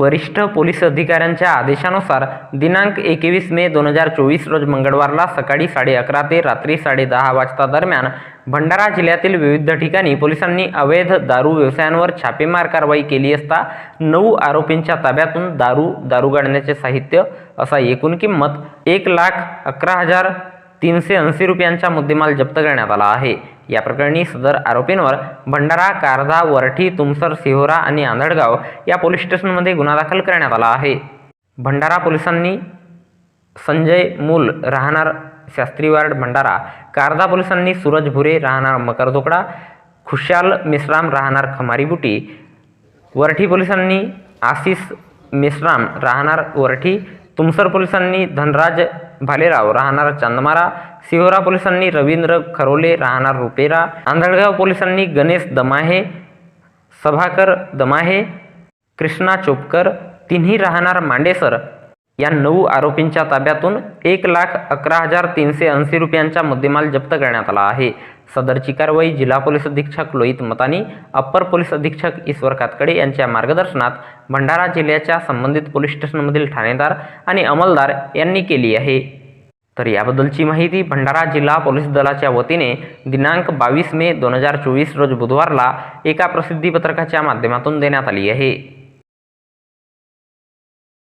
वरिष्ठ पोलीस अधिकाऱ्यांच्या आदेशानुसार दिनांक एकवीस मे दोन हजार चोवीस रोज मंगळवारला सकाळी साडे अकरा ते रात्री साडे दहा वाजता दरम्यान भंडारा जिल्ह्यातील विविध ठिकाणी पोलिसांनी अवैध दारू व्यवसायांवर छापेमार कारवाई केली असता नऊ आरोपींच्या ताब्यातून दारू दारू गाडण्याचे साहित्य असा एकूण किंमत एक लाख अकरा हजार तीनशे ऐंशी रुपयांचा मुद्देमाल जप्त करण्यात आला आहे. या प्रकरणी सदर आरोपींवर भंडारा कारधा वरठी तुमसर सिहोरा आणि आंधळगाव या पोलीस स्टेशनमध्ये गुन्हा दाखल करण्यात आला आहे. भंडारा पोलिसांनी संजय मूल राहणार शास्त्री वार्ड भंडारा कारदा पोलिसांनी सूरज भुरे राहणार मकरधोकडा खुशाल मिश्राम राहणार खमारीबुटी वरठी पोलिसांनी आशिष मिश्राम राहणार वरठी तुमसर पोलिसांनी धनराज भालेराव राहणार चांदमारा सिहोरा पोलिसांनी रवींद्र खरोले राहणार रुपेरा आंधळगाव पोलिसांनी गणेश दमाहे सभाकर दमाहे कृष्णा चोपकर तिन्ही राहणार मांडेसर. या नऊ आरोपींच्या ताब्यातून एक लाख अकरा हजार तीनशे ऐंशी रुपयांचा मुद्देमाल जप्त करण्यात आला आहे. सदरची कारवाई जिल्हा पोलीस अधीक्षक लोहित मतानी अप्पर पोलीस अधीक्षक ईश्वर कातकडे यांच्या मार्गदर्शनात भंडारा जिल्ह्याच्या संबंधित पोलीस स्टेशनमधील ठाणेदार आणि अंमलदार यांनी केली आहे. तर याबद्दलची माहिती भंडारा जिल्हा पोलीस दलाच्या वतीने दिनांक बावीस मे दोन हजार चोवीस रोज बुधवारला एका प्रसिद्धीपत्रकाच्या माध्यमातून देण्यात आली आहे.